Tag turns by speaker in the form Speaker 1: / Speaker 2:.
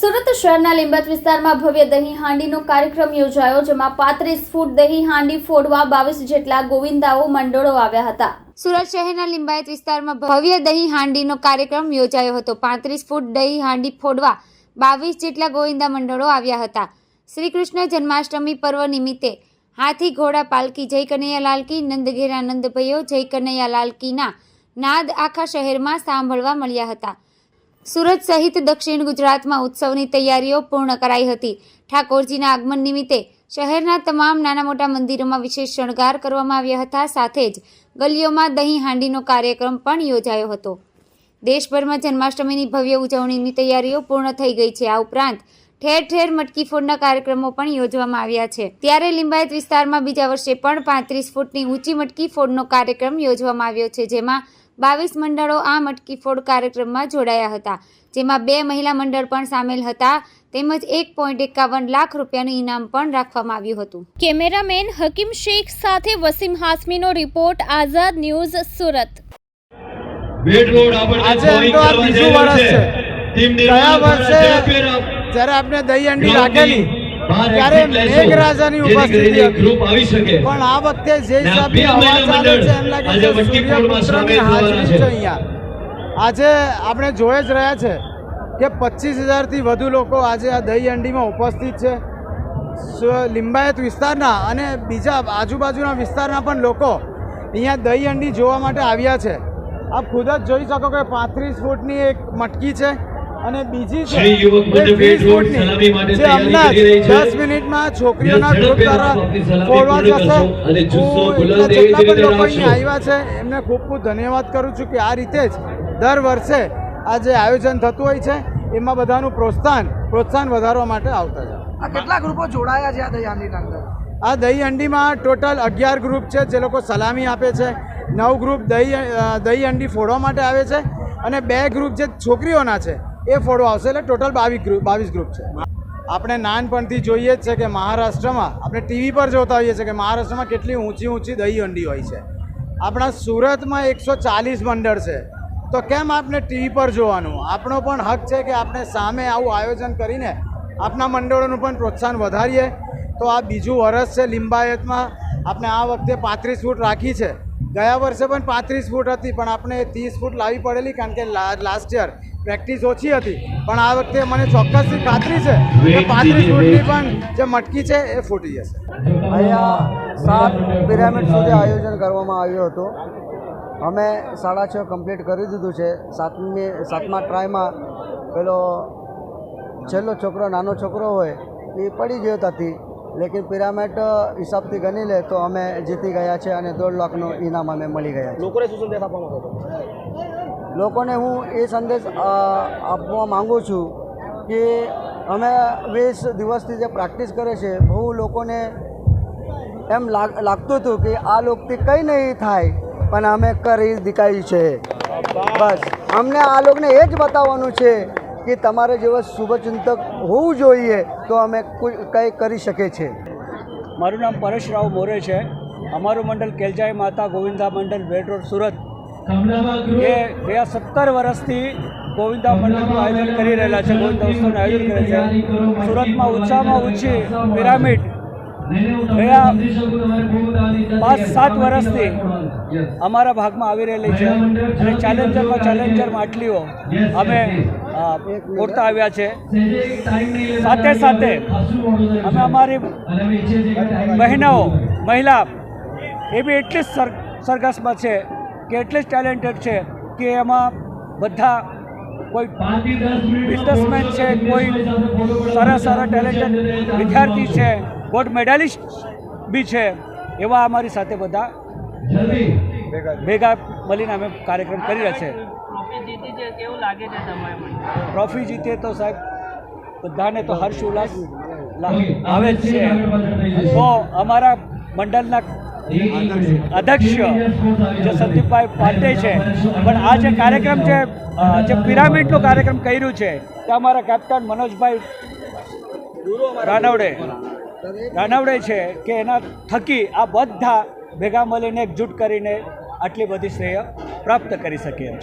Speaker 1: સુરત શહેરના લીંબત વિસ્તારમાં ભવ્ય દહીં હાંડીનો કાર્યક્રમ યોજાયો, જેમાં પાંત્રીસ ફૂટ દહીં હાંડી ફોડવા બાવીસ જેટલા ગોવિંદાઓ, મંડળો આવ્યા હતા. સુરત શહેરના લિંબાયત વિસ્તારમાં ભવ્ય દહીં હાંડીનો કાર્યક્રમ યોજાયો હતો. પાંત્રીસ ફૂટ દહીં હાંડી ફોડવા બાવીસ જેટલા ગોવિંદા મંડળો આવ્યા હતા. શ્રી કૃષ્ણ જન્માષ્ટમી પર્વ નિમિત્તે હાથી ઘોડા પાલકી, જય કનૈયા લાલકી, નંદઘેરા નંદભયો, જય કનૈયા લાલકીના નાદ આખા શહેરમાં સાંભળવા મળ્યા હતા. સુરત સહિત દક્ષિણ ગુજરાતમાં ઉત્સવની તૈયારીઓ પૂર્ણ કરાઈ હતી. ઠાકોરજીના આગમન નિમિત્તે શહેરના તમામ નાના મોટા મંદિરોમાં વિશેષ શણગાર કરવામાં આવ્યા હતા. સાથે જ ગલીઓમાં દહીં હાંડીનો કાર્યક્રમ પણ યોજાયો હતો. દેશભરમાં જન્માષ્ટમીની ભવ્ય ઉજવણીની તૈયારીઓ પૂર્ણ થઈ ગઈ છે. આ ઉપરાંત ઠેર ઠેર મટકી ફોડના કાર્યક્રમો પણ યોજવામાં આવ્યા છે. ત્યારે લિંબાયત વિસ્તારમાં બીજા વર્ષે પણ પાંત્રીસ ફૂટની ઊંચી મટકી ફોડનો કાર્યક્રમ યોજવામાં આવ્યો છે, જેમાં બાવીસ મંડળો આ મટકી ફોડ કાર્યક્રમમાં જોડાયા હતા. જેમાં બે મહિલા મંડળ પણ સામેલ હતા. તેમજ એક પોઈન્ટ એકાવન લાખ રૂપિયાનું ઇનામ પણ રાખવામાં આવ્યું હતું. કેમેરામેન હકીમ શેખ સાથે વસીમ હાસમીનો રિપોર્ટ આઝાદ ન્યૂઝ સુરત.
Speaker 2: વર્ષ જ્યારે આપણે દહીં અંડી રાખેલી ત્યારે મેઘરાજાની ઉપસ્થિતિ હતી. પણ આ વખતે જે હિસાબે અવાજ આવે છે એમ લાગે છે સૂર્યપુત્રની હાજરી છે. અહીંયા. આજે આપણે જોઈ જ રહ્યા છે કે પચીસ હજારથી વધુ લોકો આજે આ દહીં અંડીમાં ઉપસ્થિત છે. લિંબાયત વિસ્તારના અને બીજા આજુબાજુના વિસ્તારના પણ લોકો અહીંયા દહીં અંડી જોવા માટે આવ્યા છે. આપ ખુદ જ જોઈ શકો કે પાંત્રીસ ફૂટની એક મટકી છે. અને બીજી છે
Speaker 3: શ્રી યુવક મંડળ
Speaker 2: એ 20
Speaker 3: વેટ રોડ
Speaker 2: ફૂટની,
Speaker 3: સલામી માટે
Speaker 2: જે
Speaker 3: તૈયારી
Speaker 2: હમણાં
Speaker 3: કરી રહી
Speaker 2: જ
Speaker 3: છે.
Speaker 2: દસ મિનિટમાં છોકરીઓના ગ્રુપ દ્વારા ફોડવા જશે. હું એટલા જેટલા પણ લોકો અહીંયા આવ્યા છે એમને ખૂબ ખૂબ ધન્યવાદ કરું છું કે આ રીતે જ દર વર્ષે આ જે આયોજન થતું હોય છે એમાં બધાનું પ્રોત્સાહન પ્રોત્સાહન વધારવા માટે આવતા છે
Speaker 4: આ કેટલા ગ્રુપો જોડાયા છે આ દયાનની અંદર?
Speaker 2: આ દહીં હંડીમાં ટોટલ અગિયાર ગ્રુપ છે જે લોકો સલામી આપે છે. નવ ગ્રુપ દહીં દહીં હંડી ફોડવા માટે આવે છે. અને બે ગ્રુપ જે છોકરીઓના છે એ ફળો આવશે એટલે ટોટલ બાવીસ ગ્રુપ બાવીસ ગ્રુપ છે. આપણે નાનપણથી જોઈએ જ છે કે મહારાષ્ટ્રમાં, આપણે ટીવી પર જોતા હોઈએ છીએ કે મહારાષ્ટ્રમાં કેટલી ઊંચી ઊંચી દહીં અંડી હોય છે. આપણા સુરતમાં એકસો ચાલીસ મંડળ છે. તો કેમ આપણે ટીવી પર જોવાનું? આપણો પણ હક છે કે આપણે સામે આવું આયોજન કરીને આપણા મંડળોનું પણ પ્રોત્સાહન વધારીએ. તો આ બીજું વર્ષ છે લિંબાયતમાં. આપણે આ વખતે પાંત્રીસ ફૂટ રાખી છે. ગયા વર્ષે પણ પાંત્રીસ ફૂટ હતી, પણ આપણે ત્રીસ ફૂટ લાવી પડેલી કારણ કે લાસ્ટ યર પ્રેક્ટિસ ઓછી હતી પણ આ વખતે મને ચોક્કસથી ખાતરી છે કે પાંત્રીસ ફૂટની પણ જે મટકી છે એ ફૂટી જશે.
Speaker 4: અહીંયા સાત પિરામિડ સુધી આયોજન કરવામાં આવ્યું હતું. અમે સાડા છ કમ્પ્લીટ કરી દીધું છે. સાતમી સાતમા ટ્રાયમાં પેલો છેલ્લો છોકરો નાનો છોકરો હોય એ પડી ગયો ત્યાંથી લેકિન પિરામિડ હિસાબથી ગણી લે તો અમે જીતી ગયા છે અને દોઢ લાખનું ઇનામ અમે મળી ગયા છે.
Speaker 2: લોકોને શું સંદેશ
Speaker 4: લોકોને હું એ સંદેશ આપવા માગું છું કે અમે વીસ દિવસથી જે પ્રેક્ટિસ કરે છે, બહુ લોકોને એમ લાગ, લાગતું હતું કે આ લોકથી કંઈ નહીં થાય, પણ અમે કરી દીકાયું છે. બસ, અમને આ લોકોને એ જ બતાવવાનું છે કે તમારે જેવા શુભચિંતક હોવું જોઈએ તો અમે કોઈ, કંઈ કરી શકે છે
Speaker 5: મારું નામ પરેશ રાવ મોરે છે. અમારું મંડળ કેલજાઈ માતા ગોવિંદા મંડળ બેટ રોડ સુરત. એ ગયા સત્તર વર્ષથી ગોવિંદા મંડળનું આયોજન કરી રહેલા છે ગોવિંદા ઉત્સવનું આયોજન કરે છે. સુરતમાં ઊંચામાં ઊંચી પિરામિડ ગયા પાંચ સાત વર્ષથી અમારા ભાગમાં આવી રહેલી છે. અને ચેલેન્જરમાં ચેલેન્જર માટલીઓ અમે મોડતા આવ્યા છે. સાથે સાથે અમે અમારી બહેનાઓ મહિલા એ બી એટલી જ સર સરગસમાં છે. કે એટલી જ ટેલેન્ટેડ છે કે એમાં બધા કોઈ બિઝનેસમેન છે કોઈ સારા સારા ટેલેન્ટેડ વિદ્યાર્થી છે ગોલ્ડ મેડાલિસ્ટ બી છે એવા અમારી સાથે બધા ભેગા મળીને અમે કાર્યક્રમ કરી રહ્યા છે. ટ્રોફી જીતે તો સાહેબ બધાને તો હર્ષ ઉલ્લાસ આવે જ છે. તો અમારા મંડળના અધ્યક્ષ જે સંદીપભાઈ પાટે છે. પણ આ જે કાર્યક્રમ છે જે પિરામિડનો કાર્યક્રમ કર્યું છે, તે અમારા કેપ્ટન મનોજભાઈ રાનવડે રાનવડે છે કે એના થકી આ બધા ભેગા મળીને એકજૂટ કરીને આટલી બધી શ્રેય પ્રાપ્ત કરી શકીએ એમ છે